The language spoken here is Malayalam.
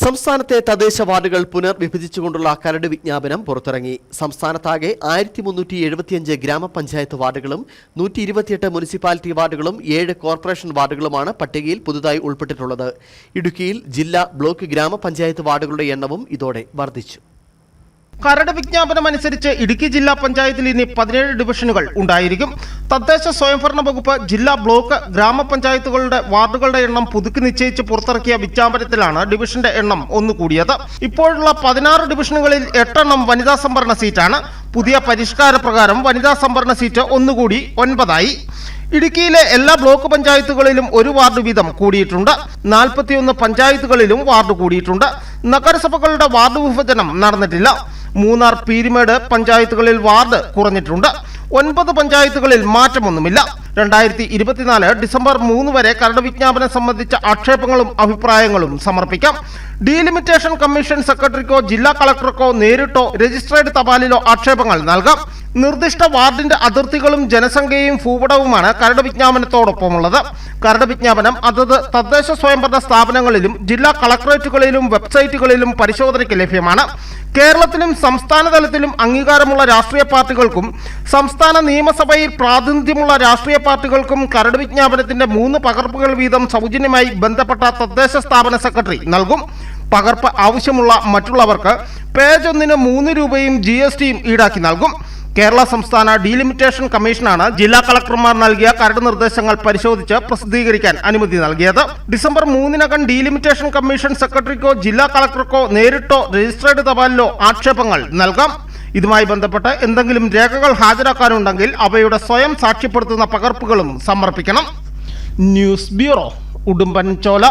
സംസ്ഥാനത്തെ തദ്ദേശ വാർഡുകൾ പുനർവിഭജിച്ചുകൊണ്ടുള്ള കരട് വിജ്ഞാപനം പുറത്തിറങ്ങി. സംസ്ഥാനത്താകെ ആയിരത്തി മുന്നൂറ്റി എഴുപത്തിയഞ്ച് ഗ്രാമപഞ്ചായത്ത് വാർഡുകളും നൂറ്റി ഇരുപത്തിയെട്ട് മുനിസിപ്പാലിറ്റി വാർഡുകളും ഏഴ് കോർപ്പറേഷൻ വാർഡുകളുമാണ് പട്ടികയിൽ പുതുതായി ഉൾപ്പെട്ടിട്ടുള്ളത്. ഇടുക്കിയിൽ ജില്ലാ ബ്ലോക്ക് ഗ്രാമപഞ്ചായത്ത് വാർഡുകളുടെ എണ്ണവും ഇതോടെ വർദ്ധിച്ചു. കരട് വിജ്ഞാപനം അനുസരിച്ച് ഇടുക്കി ജില്ലാ പഞ്ചായത്തിൽ ഇനി പതിനേഴ് ഡിവിഷനുകൾ ഉണ്ടായിരിക്കും. തദ്ദേശ സ്വയംഭരണ വകുപ്പ് ജില്ലാ ബ്ലോക്ക് ഗ്രാമപഞ്ചായത്തുകളുടെ വാർഡുകളുടെ എണ്ണം പുതുക്കി നിശ്ചയിച്ച് പുറത്തിറക്കിയ വിജ്ഞാപനത്തിലാണ് ഡിവിഷന്റെ എണ്ണം ഒന്നുകൂടിയത്. ഇപ്പോഴുള്ള പതിനാറ് ഡിവിഷനുകളിൽ എട്ടെണ്ണം വനിതാ സംവരണ സീറ്റാണ്. പുതിയ പരിഷ്കാര പ്രകാരം വനിതാ സംവരണ സീറ്റ് ഒന്നുകൂടി ഒൻപതായി. ഇടുക്കിയിലെ എല്ലാ ബ്ലോക്ക് പഞ്ചായത്തുകളിലും ഒരു വാർഡ് വീതം കൂടിയിട്ടുണ്ട്. നാൽപ്പത്തിയൊന്ന് പഞ്ചായത്തുകളിലും വാർഡ് കൂടിയിട്ടുണ്ട്. നഗരസഭകളുടെ വാർഡ് വിഭജനം നടന്നിട്ടില്ല. മൂന്നാർ പീരിമേട് പഞ്ചായത്തുകളിൽ വാർഡ് കുറഞ്ഞിട്ടുണ്ട്. ഒൻപത് പഞ്ചായത്തുകളിൽ മാറ്റമൊന്നുമില്ല. രണ്ടായിരത്തി ഇരുപത്തിനാല് ഡിസംബർ മൂന്ന് വരെ കരട് വിജ്ഞാപനം സംബന്ധിച്ച ആക്ഷേപങ്ങളും അഭിപ്രായങ്ങളും സമർപ്പിക്കാം. ഡീലിമിറ്റേഷൻ കമ്മീഷൻ സെക്രട്ടറിക്കോ ജില്ലാ കളക്ടർക്കോ നേരിട്ടോ രജിസ്ട്രേഡ് തപാലിലോ ആക്ഷേപങ്ങൾ നൽകാം. നിർദ്ദിഷ്ട വാർഡിന്റെ അതിർത്തികളും ജനസംഖ്യയും ഭൂപടവുമാണ് കരട് വിജ്ഞാപനത്തോടൊപ്പമുള്ളത് കരട് വിജ്ഞാപനം അതത് തദ്ദേശ സ്വയംഭരണ സ്ഥാപനങ്ങളിലും ജില്ലാ കളക്ടറേറ്റുകളിലും വെബ്സൈറ്റുകളിലും പരിശോധനയ്ക്ക് ലഭ്യമാണ്. കേരളത്തിലും സംസ്ഥാന തലത്തിലും അംഗീകാരമുള്ള രാഷ്ട്രീയ പാർട്ടികൾക്കും സംസ്ഥാന നിയമസഭയിൽ പ്രാതിനിധ്യമുള്ള രാഷ്ട്രീയ പാർട്ടികൾക്കും കരട് വിജ്ഞാപനത്തിന്റെ മൂന്ന് പകർപ്പുകൾ വീതം സൗജന്യമായി ബന്ധപ്പെട്ട തദ്ദേശ സ്ഥാപന സെക്രട്ടറി നൽകും. പകർപ്പ് ആവശ്യമുള്ള മറ്റുള്ളവർക്ക് പേജ് ഒന്നിന് മൂന്ന് രൂപയും ജി ഈടാക്കി നൽകും. കേരള സംസ്ഥാന ഡീലിമിറ്റേഷൻ കമ്മീഷനാണ് ജില്ലാ കളക്ടർമാർ നൽകിയ കരട് നിർദ്ദേശങ്ങൾ പരിശോധിച്ച് പ്രസിദ്ധീകരിക്കാൻ അനുമതി നൽകിയത്. ഡിസംബർ മൂന്നിനകം ഡീലിമിറ്റേഷൻ കമ്മീഷൻ സെക്രട്ടറിക്കോ ജില്ലാ കളക്ടർക്കോ നേരിട്ടോ രജിസ്ട്രേഡ് തപാലിലോ ആക്ഷേപങ്ങൾ നൽകാം. ഇതുമായി ബന്ധപ്പെട്ട് എന്തെങ്കിലും രേഖകൾ ഹാജരാക്കാനുണ്ടെങ്കിൽ അവയുടെ സ്വയം സാക്ഷ്യപ്പെടുത്തുന്ന പകർപ്പുകളും സമർപ്പിക്കണം. News bureau Udumbanchola.